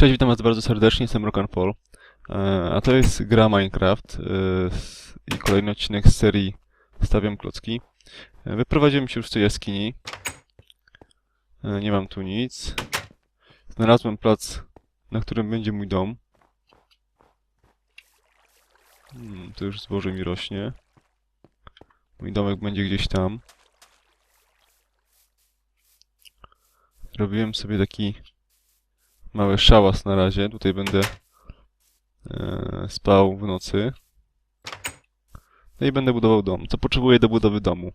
Cześć, witam was bardzo serdecznie, jestem Rock and Paul. E, A to jest gra Minecraft e, i kolejny odcinek z serii Stawiam klocki. E, Wyprowadziłem się już z tej jaskini. Nie mam tu nic. Znalazłem plac, na którym będzie mój dom. Hmm, to już zboże mi rośnie. Mój domek będzie gdzieś tam. Zrobiłem sobie taki mały szałas na razie. Tutaj będę e, spał w nocy. No i będę budował dom. Co potrzebuję do budowy domu?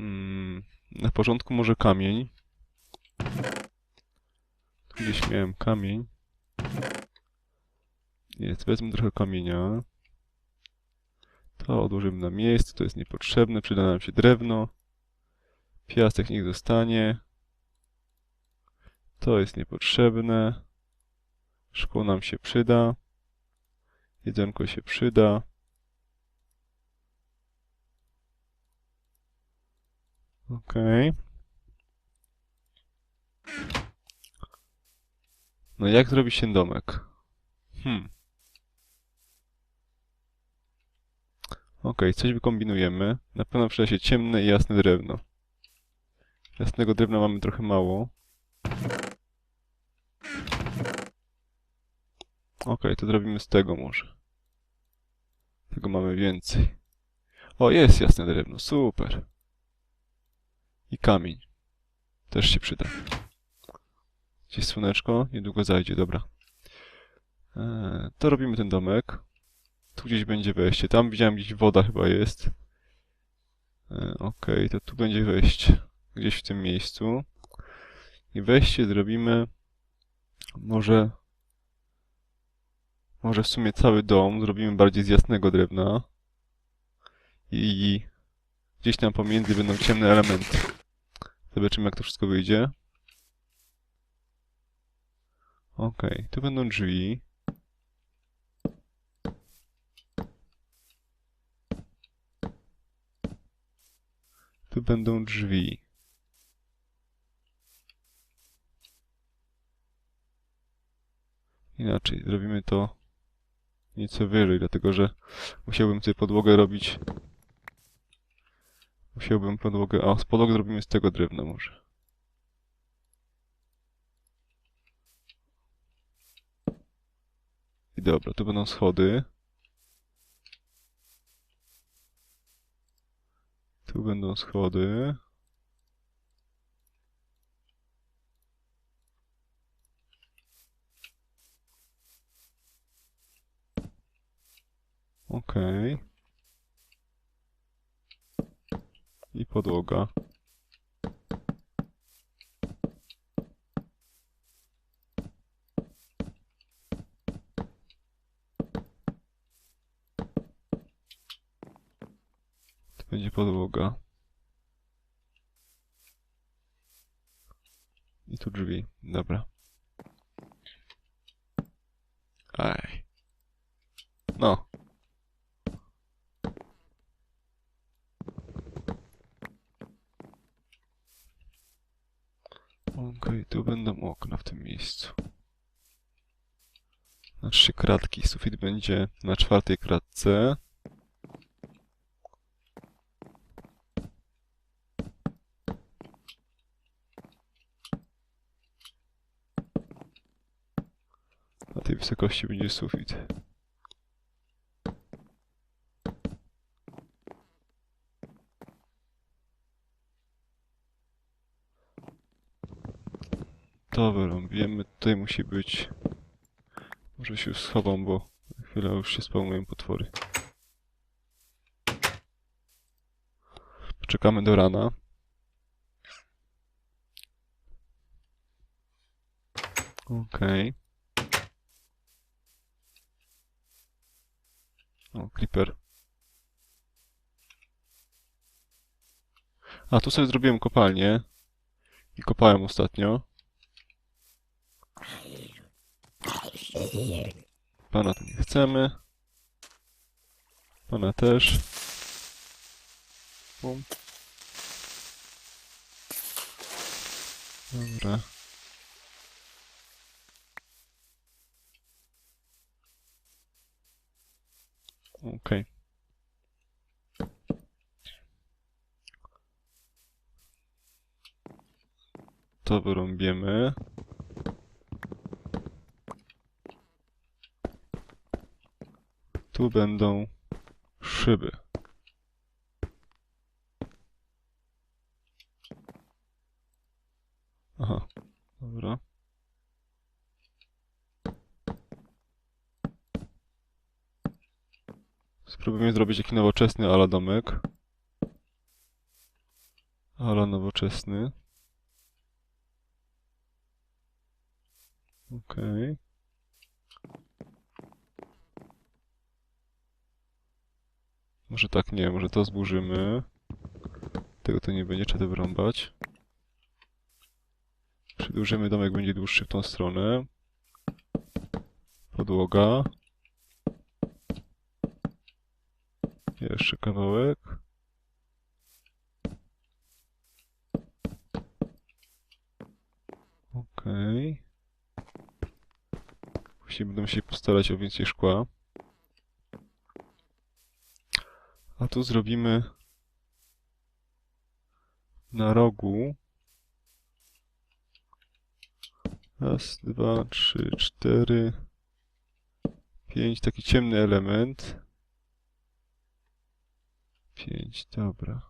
Mm, na porządku może kamień. Gdzieś miałem kamień. Jest, wezmę trochę kamienia. To odłożymy na miejsce, to jest niepotrzebne, przyda nam się drewno. Piasek niech zostanie. To jest niepotrzebne. Szkło nam się przyda. Jedzonko się przyda. Okej. No jak zrobić się domek? Hmm. Okej, coś wykombinujemy. Na pewno przyda się ciemne i jasne drewno. Jasnego drewna mamy trochę mało. Okej, to zrobimy z tego może. Tego mamy więcej. O, jest jasne drewno, super. I kamień. Też się przyda. Gdzieś słoneczko, niedługo zajdzie, dobra. Eee, to robimy ten domek. Tu gdzieś będzie wejście. Tam widziałem gdzieś woda chyba jest. Eee, Okej, to tu będzie wejście. Gdzieś w tym miejscu. I wejście zrobimy może może w sumie cały dom zrobimy bardziej z jasnego drewna. I gdzieś tam pomiędzy będą ciemne elementy. Zobaczymy jak to wszystko wyjdzie. Okej, tu będą drzwi. Tu będą drzwi. Inaczej, zrobimy to nieco wyżej, dlatego że musiałbym sobie podłogę robić. Musiałbym podłogę. A, z podłogi zrobimy z tego drewna może. I dobra, tu będą schody. Tu będą schody. Okej. I podłoga. To będzie podłoga. I tu drzwi. Dobra. Aj. No. Okej, tu będą okna w tym miejscu. Na trzy kratki. Sufit będzie na czwartej kratce. Na tej wysokości będzie sufit. Dobra, wiemy, tutaj musi być... Może się schowam, bo za chwilę już się spawnują potwory. Poczekamy do rana. Okej. O, creeper. A, tu sobie zrobiłem kopalnię. I kopałem ostatnio. Pana tu nie chcemy. Pana też. Bum. Dobra. Okej. Okay. To wyrąbiemy. Tu będą szyby. Aha, dobra. Spróbujemy zrobić taki nowoczesny ala domek. Ala nowoczesny. Okej. Może tak nie, może to zburzymy. Tego to nie będzie, trzeba to wyrąbać. Przedłużymy domek, będzie dłuższy w tą stronę. Podłoga. Jeszcze kawałek. Okej. Później będę się postarać o więcej szkła. A tu zrobimy na rogu. Raz, dwa, trzy, cztery, pięć. Taki ciemny element. Pięć, dobra.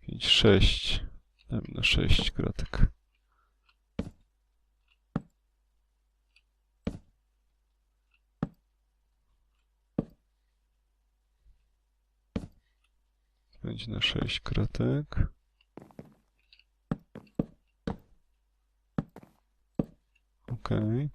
Pięć, sześć. Damy na sześć kratek. Będzie na sześć kratek. Okej.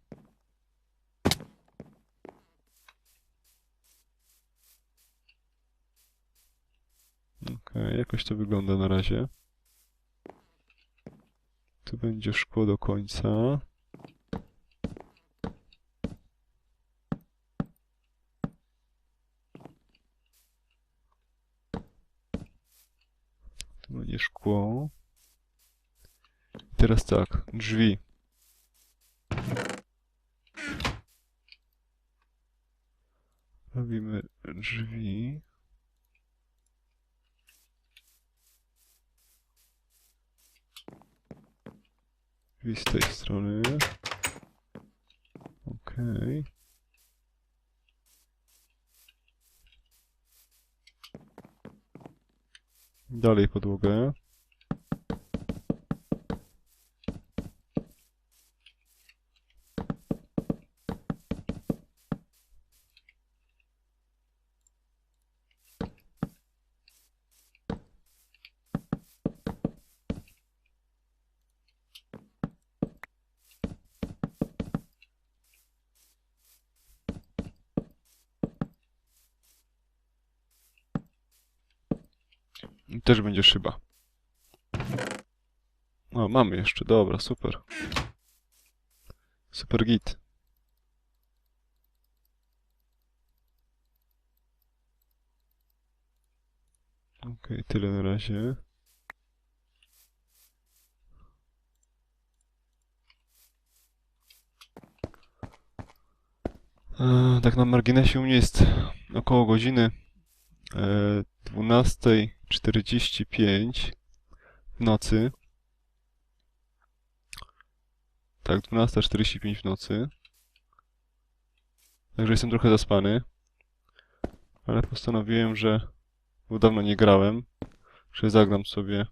Okej, jakoś to wygląda na razie. Tu będzie szkło do końca. Tu będzie szkło. Teraz tak, drzwi. Robimy drzwi. Drzwi z tej strony. Okej. Dalej podłogę. I też będzie szyba. O, mamy jeszcze, dobra, super. Super git. Okej, tyle na razie. E, tak na marginesie u mnie jest około godziny e, 12.45 w nocy. Tak, 12.45 w nocy. Także jestem trochę zaspany. Ale postanowiłem, że bo dawno nie grałem, że zagram sobie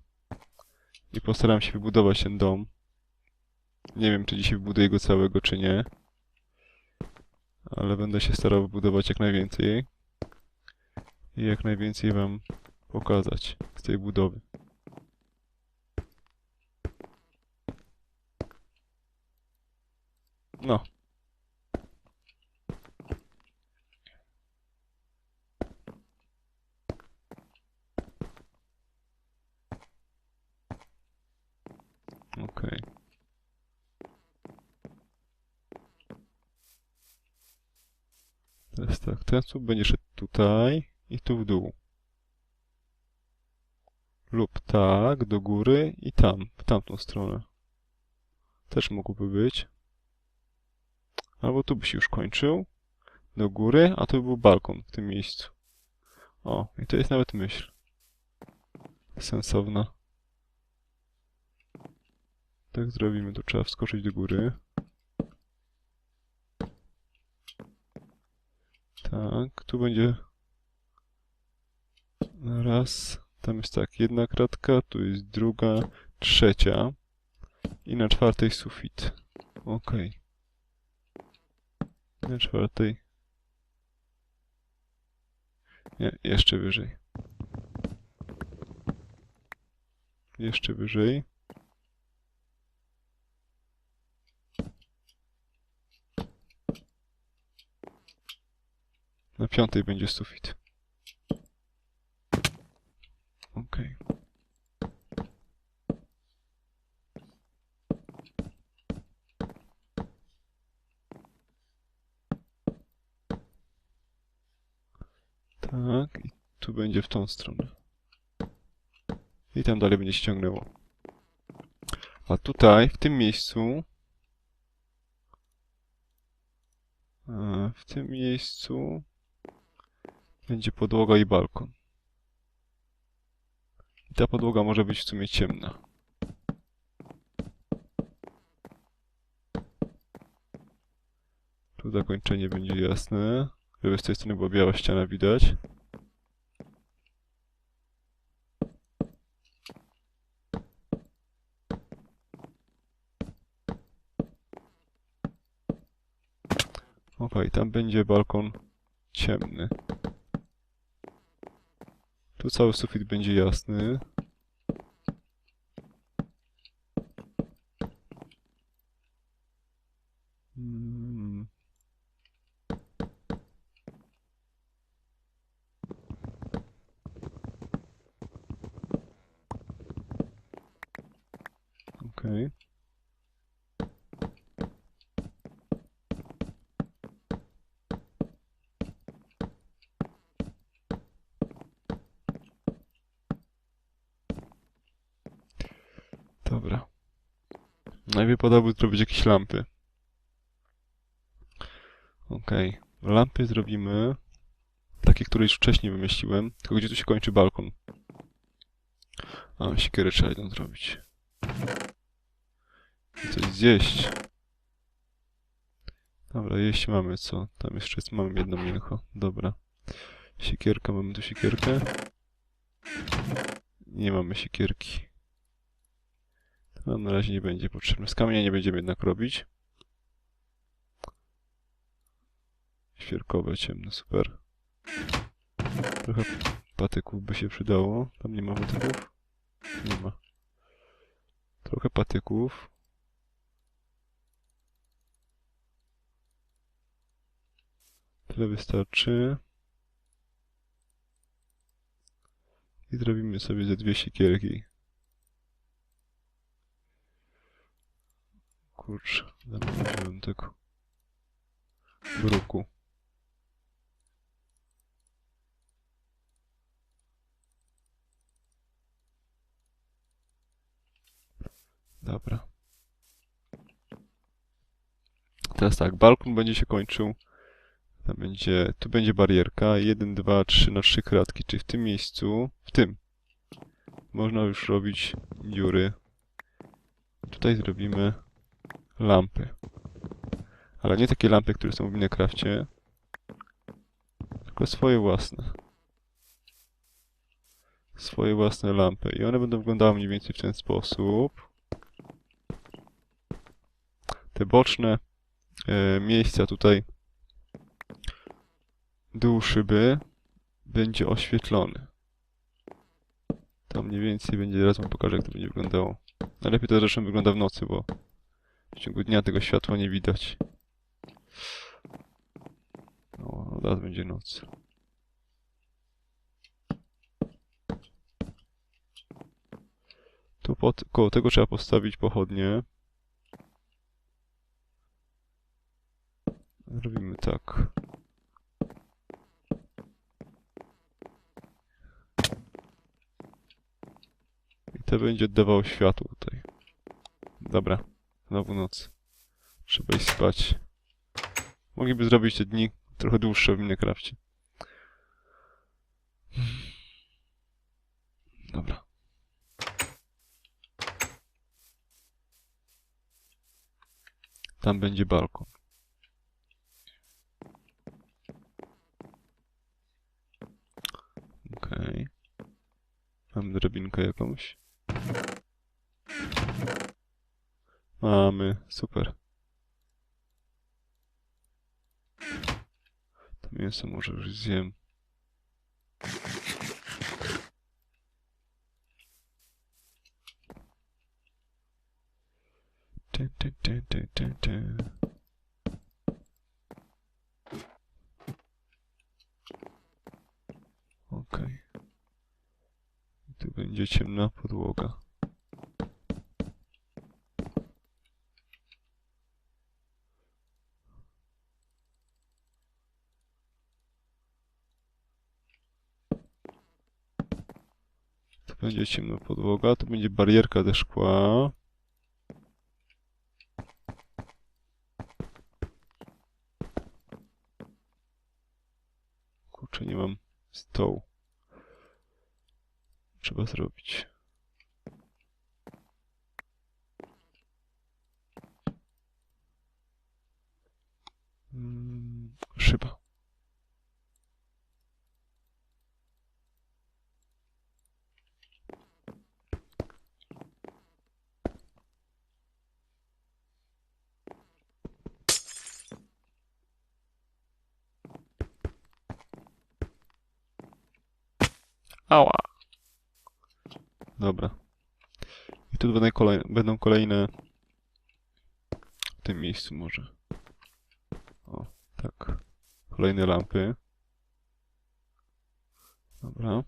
i postaram się wybudować ten dom. Nie wiem, czy dzisiaj wybuduję go całego, czy nie. Ale będę się starał wybudować jak najwięcej i jak najwięcej Wam pokazać z tej budowy. No. Okej. Teraz tak, ten słup będzie szedł tutaj i tu w dół. Lub tak, do góry i tam, w tamtą stronę. Też mógłby być. Albo tu by się już kończył. do góry, a to był balkon w tym miejscu. O, i to jest nawet myśl. Sensowna. Tak zrobimy, to trzeba wskoczyć do góry. Tak, tu będzie raz, tam jest tak, jedna kratka, tu jest druga, trzecia i na czwartej sufit. Okej. Na czwartej. Nie, jeszcze wyżej. Jeszcze wyżej. Na piątej będzie sufit. Okej. Tak, i tu będzie w tą stronę. I tam dalej będzie się ciągnęło. A tutaj, w tym miejscu... e, W tym miejscu będzie podłoga i balkon. Ta podłoga może być w sumie ciemna. Tu zakończenie będzie jasne, żeby z tej strony była biała ściana widać. Okej, tam będzie balkon ciemny. Tu cały sufit będzie jasny. Mm. Okej. Dobra. Najwypadałoby zrobić jakieś lampy. Okej. Lampy zrobimy takie, które już wcześniej wymyśliłem. Tylko gdzie tu się kończy balkon? A, siekierę trzeba jedną zrobić. I coś zjeść. Dobra, jeść mamy co? Tam jeszcze jest, mamy jedno mięcho. Dobra. Siekierka, mamy tu siekierkę. Nie mamy siekierki. Nam na razie nie będzie potrzebne. Z kamienia nie będziemy jednak robić. Świerkowe, ciemne, super. Trochę patyków by się przydało. Tam nie ma patyków? Nie ma. Trochę patyków. Tyle wystarczy. I zrobimy sobie ze dwie siekierki. Kurczę, zamówiłem tego bruku. Dobra. Teraz tak, balkon będzie się kończył. Tam będzie, tu będzie barierka. 1, 2, 3 na 3 kratki. Czyli w tym miejscu, w tym, można już robić dziury. Tutaj zrobimy lampy. Ale nie takie lampy, które są w Minecrafcie, tylko swoje własne. Swoje własne lampy. I one będą wyglądały mniej więcej w ten sposób. Te boczne e, miejsca tutaj dół szyby będzie oświetlony. To mniej więcej będzie, zaraz wam pokażę jak to będzie wyglądało. Najlepiej to zresztą wygląda w nocy, bo w ciągu dnia tego światła nie widać. No, teraz będzie noc. Tu pod, koło tego trzeba postawić pochodnie. Robimy tak. I to będzie oddawało światło tutaj. Dobra, znowu noc. Trzeba iść spać. Mogliby zrobić te dni trochę dłuższe w Minecrafcie. Dobra. Tam będzie balkon. Okej. Mam drabinkę jakąś. Mamy, super. To mięso może już zjem. Ty, ty, ty, ty, ty, ty. Okej. I Tu będzie ciemna podłoga. Tu będzie ciemna podłoga, tu będzie barierka ze szkła. Kurczę, nie mam stołu. Trzeba zrobić. Mm, szyba. Ała. Dobra. I tu będą kolejne, będą kolejne w tym miejscu może. O, tak. Kolejne lampy. Dobra.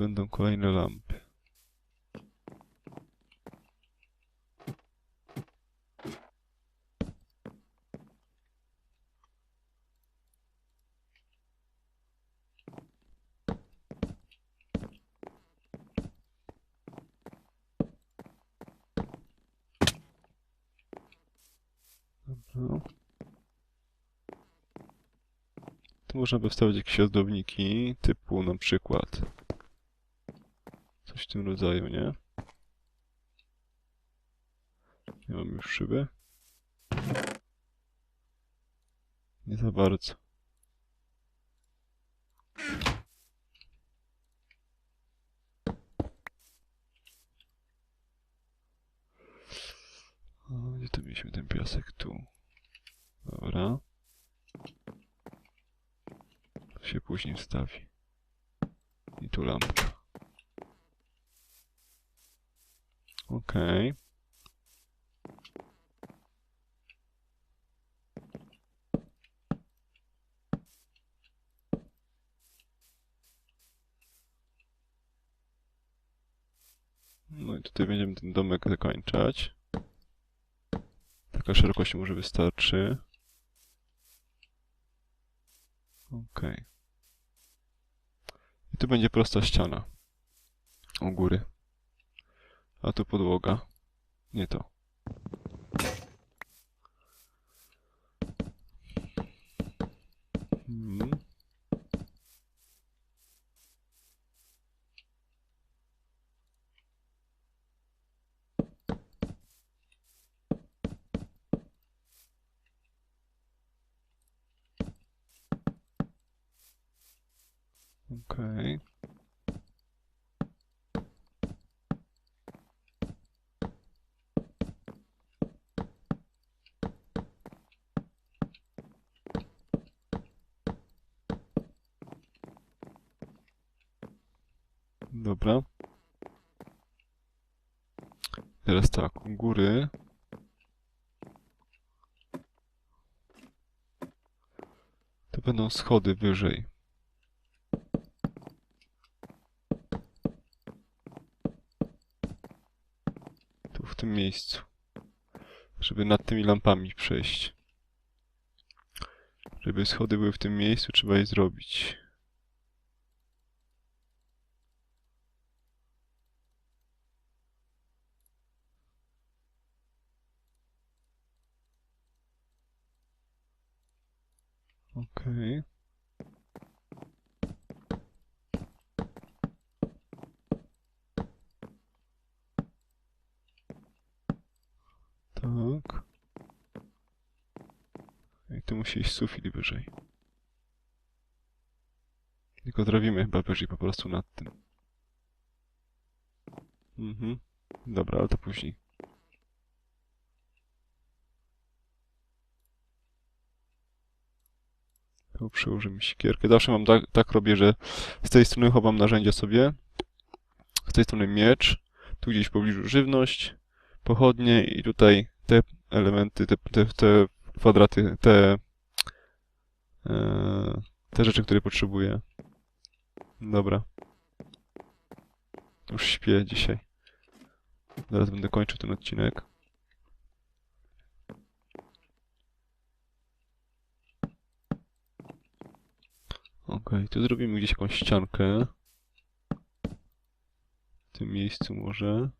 Będą kolejne lampy. Dobra. Tu można by wstawić jakieś ozdobniki, typu na przykład Coś w tym rodzaju, nie? Nie mam już szyby. Nie za bardzo. O, gdzie to mieliśmy ten piasek? Tu. Dobra. To się później wstawi. I tu lampka. Okej. No i tutaj będziemy ten domek zakończać. Taka szerokość może wystarczy. Okej. I tu będzie prosta ściana. U góry. A tu podłoga. Nie to. Hmm. Okej. Dobra. Teraz tak, góry. To będą schody wyżej. Tu w tym miejscu. Żeby nad tymi lampami przejść. Żeby schody były w tym miejscu, trzeba je zrobić. Okej. Tak. I tu musi iść sufit wyżej. Tylko zrobimy chyba wyżej po prostu nad tym. Mhm. Dobra, ale to później. Tu przyłożymy sikierkę. Zawsze mam tak, tak robię, że z tej strony chowam narzędzia sobie. Z tej strony miecz. Tu gdzieś w pobliżu żywność, pochodnie i tutaj te elementy, te, te, te kwadraty, te, te rzeczy, które potrzebuję. Dobra. Już śpię dzisiaj. Zaraz będę kończył ten odcinek. Okej, tu zrobimy gdzieś jakąś ściankę. W tym miejscu może.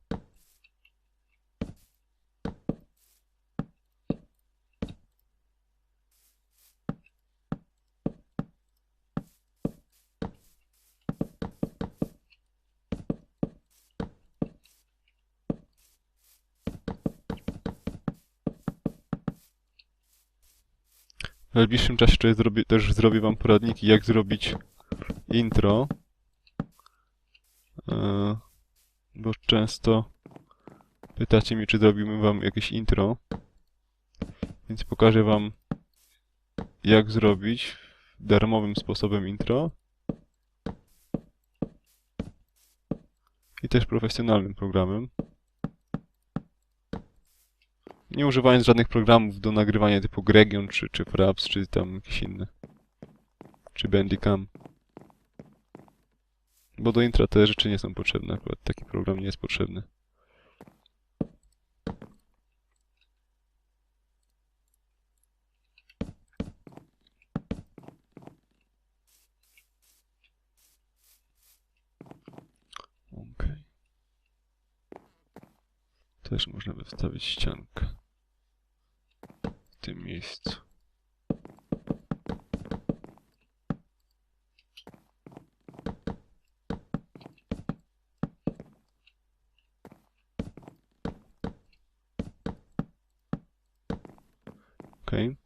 Najbliższym czasie też zrobię, też zrobię wam poradniki, jak zrobić intro. E, Bo często pytacie mnie, czy zrobimy wam jakieś intro. Więc pokażę wam, jak zrobić darmowym sposobem intro. I też profesjonalnym programem. Nie używając żadnych programów do nagrywania typu Gregion, czy, czy Fraps, czy tam jakieś inne. Czy Bandicam. Bo do intra te rzeczy nie są potrzebne, akurat taki program nie jest potrzebny. Też można by wstawić ściankę tym miejscu. Okej.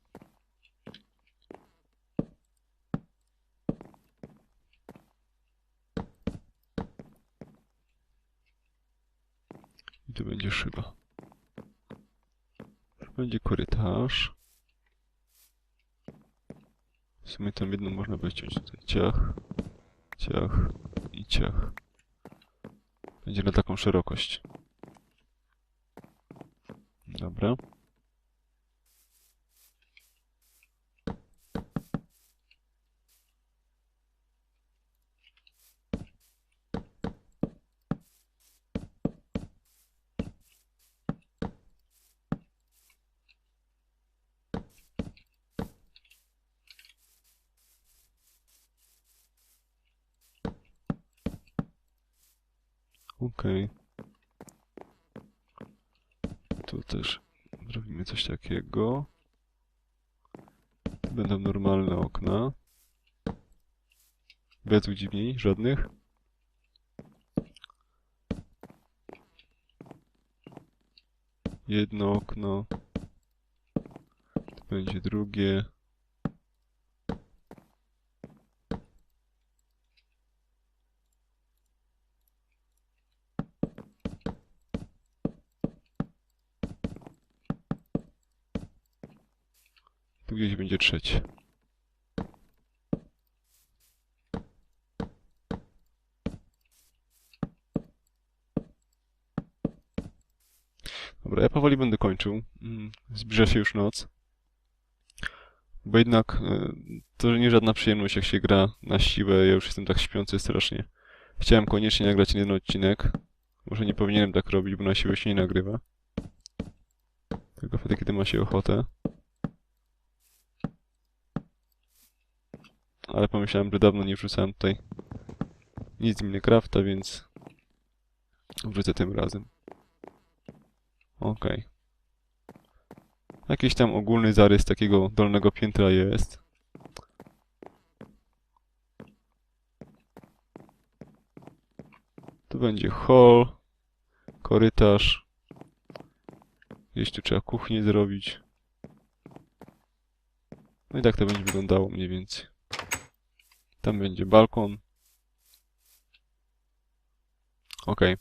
I tu będzie szyba. Będzie korytarz. W sumie tam jedną można wyciąć tutaj. Ciach, ciach i ciach. Będzie na taką szerokość. Dobra. Okej. Tu też zrobimy coś takiego. Będą normalne okna. Bez udziwnień, żadnych. Jedno okno. Tu będzie drugie. Trzecie. Dobra, ja powoli będę kończył. Mm, Zbliża się już noc. Bo jednak e, to nie żadna przyjemność, jak się gra na siłę. Ja już jestem tak śpiący strasznie. Chciałem koniecznie nagrać jeden odcinek. Może nie powinienem tak robić, bo na siłę się nie nagrywa. Tylko wtedy, kiedy ma się ochotę. Ale pomyślałem, że dawno nie wrzucałem tutaj nic z Minecrafta, więc wrzucę tym razem. Okej. Jakiś tam ogólny zarys takiego dolnego piętra jest. Tu będzie hall, korytarz. Gdzieś tu trzeba kuchnię zrobić. No i tak to będzie wyglądało mniej więcej. Tam będzie balkon. Okej.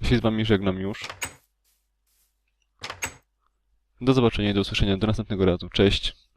Ja się z wami żegnam już. Do zobaczenia i do usłyszenia do następnego razu. Cześć.